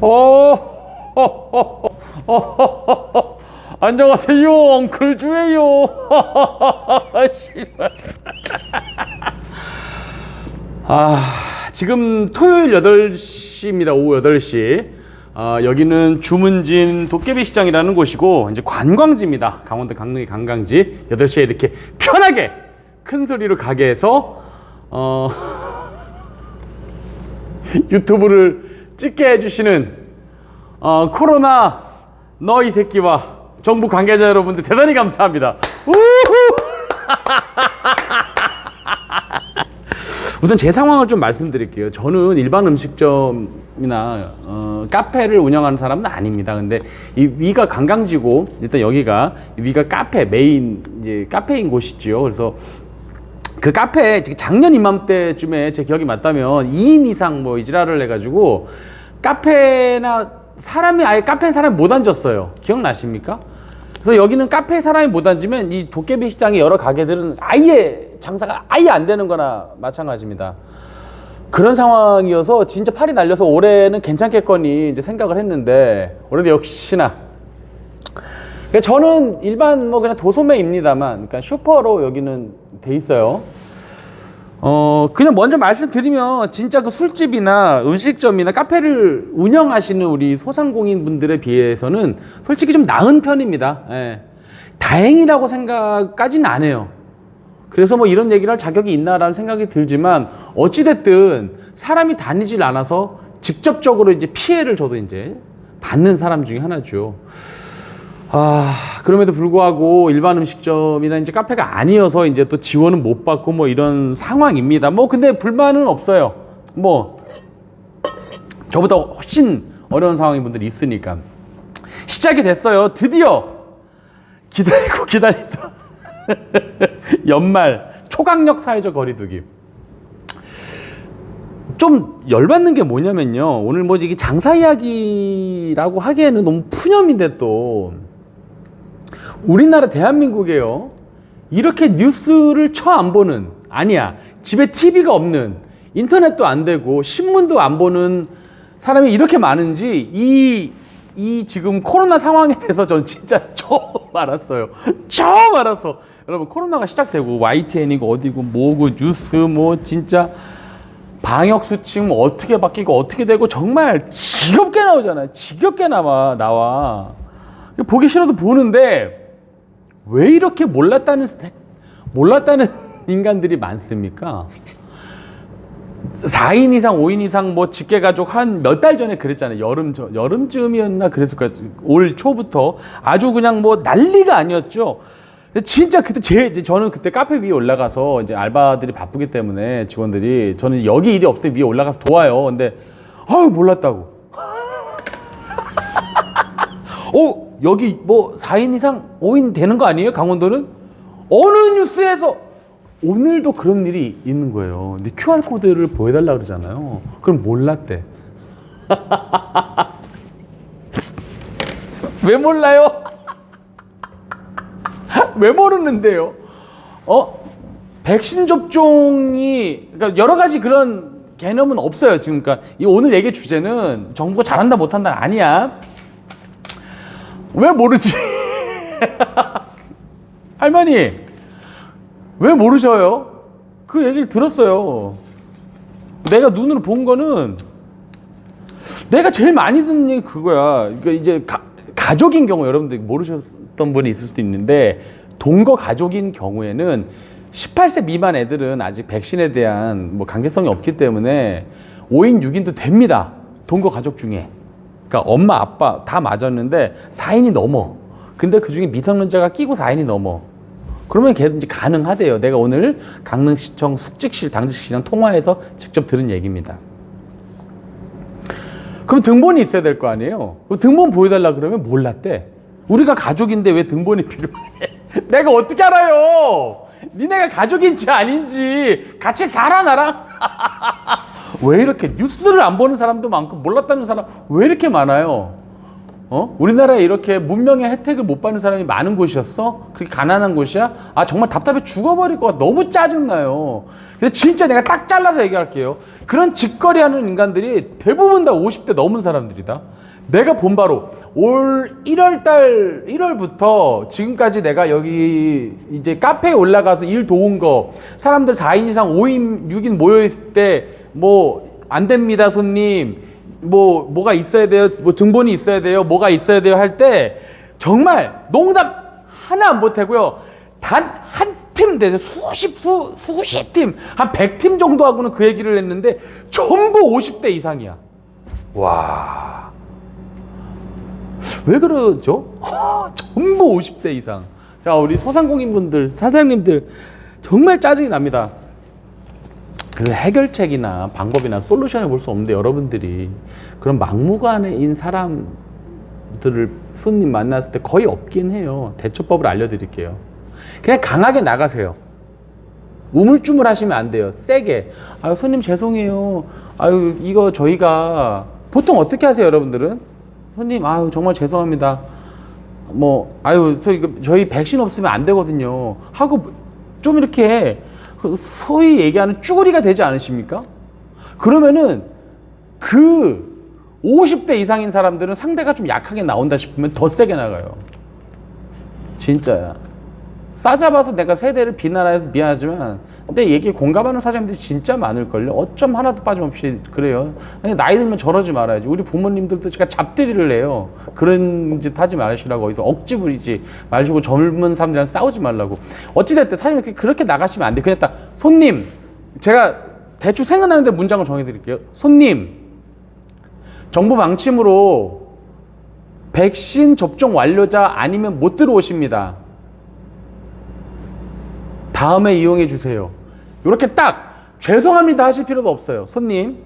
어, 어, 안녕하세요, 엉클 주예요. 아, 지금 토요일 8시입니다. 오후 8시. 아, 여기는 주문진 도깨비 시장이라는 곳이고 이제 관광지입니다. 강원도 강릉의 관광지. 8시에 이렇게 편하게 큰 소리로 가게 해서 어 유튜브를 찍게 해주시는 어, 코로나 너 이 새끼와 정부 관계자 여러분들 대단히 감사합니다. 우후! 우선 제 상황을 좀 말씀드릴게요. 저는 일반 음식점이나 어, 카페를 운영하는 사람은 아닙니다. 근데 이 위가 관광지고 일단 여기가 위가 카페 메인 이제 카페인 곳이지요. 그래서 그 카페 작년 이맘때쯤에 제 기억이 맞다면 2인 이상 뭐 이지랄을 해가지고 카페나 사람이 아예 카페 사람이 못 앉았어요. 기억나십니까? 그래서 여기는 카페 사람이 못 앉으면 이 도깨비 시장의 여러 가게들은 아예 장사가 아예 안 되는 거나 마찬가지입니다. 그런 상황이어서 진짜 팔이 날려서 올해는 괜찮겠거니 이제 생각을 했는데 올해도 역시나 그러니까 저는 일반 뭐 그냥 도소매입니다만, 그러니까 슈퍼로 여기는 돼 있어요. 어 그냥 먼저 말씀드리면 진짜 그 술집이나 음식점이나 카페를 운영하시는 우리 소상공인 분들에 비해서는 솔직히 좀 나은 편입니다. 예. 다행이라고 생각까지는 안 해요. 그래서 뭐 이런 얘기를 할 자격이 있나라는 생각이 들지만 어찌됐든 사람이 다니질 않아서 직접적으로 이제 피해를 저도 이제 받는 사람 중에 하나죠. 아, 그럼에도 불구하고 일반 음식점이나 이제 카페가 아니어서 이제 또 지원은 못 받고 뭐 이런 상황입니다. 뭐 근데 불만은 없어요. 뭐 저보다 훨씬 어려운 상황인 분들이 있으니까. 시작이 됐어요. 드디어 기다리고 기다리던 연말 초강력 사회적 거리두기. 좀 열받는 게 뭐냐면요. 오늘 뭐 이게 장사 이야기라고 하기에는 너무 푸념인데 또 우리나라 대한민국에요. 이렇게 뉴스를 처 안 보는 아니야. 집에 TV가 없는 인터넷도 안 되고 신문도 안 보는 사람이 이렇게 많은지 이, 이 지금 코로나 상황에 대해서 저는 진짜 처음 알았어요. 처음 알았어. 여러분 코로나가 시작되고 YTN이고 어디고 뭐고 뉴스 뭐 진짜 방역 수칙 뭐 어떻게 바뀌고 어떻게 되고 정말 지겹게 나오잖아요. 지겹게 나와 나와. 보기 싫어도 보는데 왜 이렇게 몰랐다는 몰랐다는 인간들이 많습니까? 4인 이상, 5인 이상 뭐 직계 가족 한 몇 달 전에 그랬잖아요. 여름 저 여름쯤이었나 그랬을 거예요. 올 초부터 아주 그냥 뭐 난리가 아니었죠. 진짜 그때 제 저는 그때 카페 위에 올라가서 이제 알바들이 바쁘기 때문에 직원들이 저는 여기 일이 없을 때 위에 올라가서 도와요. 근데 아유 몰랐다고. 여기 뭐 4인 이상 5인 되는 거 아니에요? 강원도는? 어느 뉴스에서 오늘도 그런 일이 있는 거예요. 근데 QR코드를 보여달라 그러잖아요. 그럼 몰랐대. 왜 몰라요? 왜 모르는데요? 어? 백신 접종이, 그러니까 여러 가지 그런 개념은 없어요. 지금, 그러니까 이 오늘 얘기 주제는 정부가 잘한다 못한다 아니야. 왜 모르지? 할머니, 왜 모르셔요? 그 얘기를 들었어요. 내가 눈으로 본 거는 내가 제일 많이 듣는 얘기 그거야. 그러니까 이제 가, 가족인 경우 여러분들 모르셨던 분이 있을 수도 있는데 동거 가족인 경우에는 18세 미만 애들은 아직 백신에 대한 뭐 강제성이 없기 때문에 5인, 6인도 됩니다. 동거 가족 중에. 그러니까 엄마, 아빠 다 맞았는데 4인이 넘어. 근데 그 중에 미성년자가 끼고 4인이 넘어. 그러면 걔 이제 가능하대요. 내가 오늘 강릉시청 숙직실, 당직실이랑 통화해서 직접 들은 얘기입니다. 그럼 등본이 있어야 될 거 아니에요? 그 등본 보여달라 그러면 몰랐대. 우리가 가족인데 왜 등본이 필요해? 내가 어떻게 알아요? 니네가 가족인지 아닌지 같이 살아 나랑? 왜 이렇게 뉴스를 안 보는 사람도 많고 몰랐다는 사람 왜 이렇게 많아요? 어? 우리나라에 이렇게 문명의 혜택을 못 받는 사람이 많은 곳이었어? 그렇게 가난한 곳이야? 아 정말 답답해 죽어버릴 것 같아. 너무 짜증나요. 근데 진짜 내가 딱 잘라서 얘기할게요. 그런 직거래하는 인간들이 대부분 다 50대 넘은 사람들이다. 내가 본 바로 올 1월 달 1월부터 지금까지 내가 여기 이제 카페에 올라가서 일 도운 거 사람들 4인 이상 5인 6인 모여 있을 때 뭐 안 됩니다 손님. 뭐 뭐가 있어야 돼요? 뭐 증본이 있어야 돼요? 뭐가 있어야 돼요? 할 때 정말 농담 하나 안 보태고요. 단 한 팀 되죠 수십 수 수십 팀한 100팀 정도 하고는 그 얘기를 했는데 전부 50대 이상이야. 와. 왜 그러죠? 전부 50대 이상. 자, 우리 소상공인분들, 사장님들 정말 짜증이 납니다. 그 해결책이나 방법이나 솔루션을 볼 수 없는데 여러분들이 그런 막무가내인 사람들을 손님 만났을 때 거의 없긴 해요. 대처법을 알려드릴게요. 그냥 강하게 나가세요. 우물쭈물 하시면 안 돼요. 세게. 아유, 손님 죄송해요. 아유, 이거 저희가 보통 어떻게 하세요, 여러분들은? 손님, 아유, 정말 죄송합니다. 뭐, 아유, 저희, 그- 저희 백신 없으면 안 되거든요. 하고 좀 이렇게 그 소위 얘기하는 쭈구리가 되지 않으십니까? 그러면은 그 50대 이상인 사람들은 상대가 좀 약하게 나온다 싶으면 더 세게 나가요. 진짜야. 싸잡아서 내가 세대를 비난해서 미안하지만 근데 얘기에 공감하는 사장님들이 진짜 많을걸요. 어쩜 하나도 빠짐없이 그래요. 아니, 나이 들면 저러지 말아야지. 우리 부모님들도 제가 잡들이를 해요. 그런 짓 하지 말으시라고 어디서 억지 부리지 마시고 젊은 사람들이랑 싸우지 말라고. 어찌됐든 사장님 그렇게 나가시면 안 돼. 그냥 딱 손님 제가 대충 생각나는데 문장을 정해드릴게요. 손님 정부 방침으로 백신 접종 완료자 아니면 못 들어오십니다. 다음에 이용해 주세요. 이렇게 딱 죄송합니다 하실 필요도 없어요. 손님.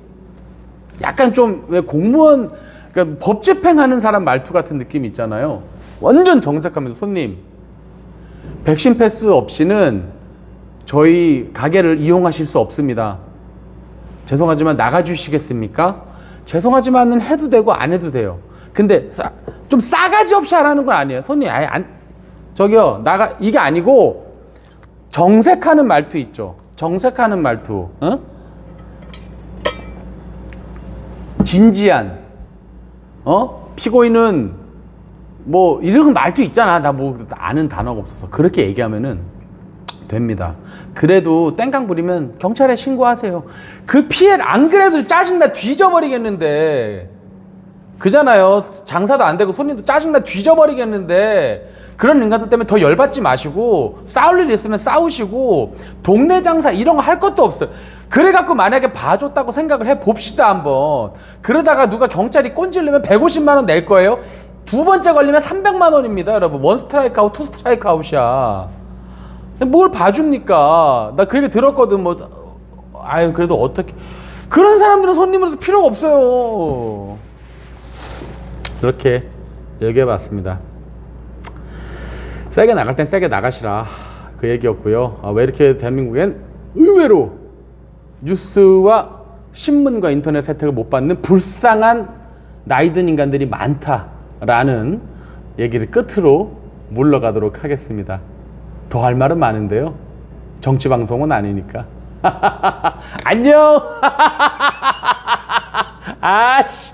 약간 좀 왜 공무원 그러니까 법 집행하는 사람 말투 같은 느낌 있잖아요. 완전 정색하면서 손님. 백신 패스 없이는 저희 가게를 이용하실 수 없습니다. 죄송하지만 나가 주시겠습니까? 죄송하지만은 해도 되고 안 해도 돼요. 근데 싸- 좀 싸가지 없이 하라는 건 아니에요. 손님 아예 안 저기요 나가 이게 아니고 정색하는 말투 있죠. 정색하는 말투. 어? 진지한. 어? 피고인은 뭐 이런 말투 있잖아. 나 뭐 아는 단어가 없어서 그렇게 얘기하면은 됩니다. 그래도 땡깡 부리면 경찰에 신고하세요. 그 피해를 안 그래도 짜증나 뒤져버리겠는데 그잖아요. 장사도 안 되고 손님도 짜증나 뒤져버리겠는데 그런 인간들 때문에 더 열받지 마시고 싸울 일 있으면 싸우시고 동네 장사 이런 거 할 것도 없어요. 그래갖고 만약에 봐줬다고 생각을 해 봅시다 한번. 그러다가 누가 경찰이 꼰질르면 150만 원 낼 거예요. 두 번째 걸리면 300만 원입니다, 여러분. 원 스트라이크 아웃, 투 스트라이크 아웃이야. 뭘 봐줍니까? 나 그 얘기 들었거든. 뭐 아유 그래도 어떻게 그런 사람들은 손님으로서 필요가 없어요. 그렇게 얘기해 봤습니다. 세게 나갈 땐 세게 나가시라 그 얘기였고요. 아, 왜 이렇게 대한민국엔 의외로 뉴스와 신문과 인터넷 혜택을 못 받는 불쌍한 나이든 인간들이 많다라는 얘기를 끝으로 물러가도록 하겠습니다. 더 할 말은 많은데요. 정치 방송은 아니니까. 안녕. 아씨.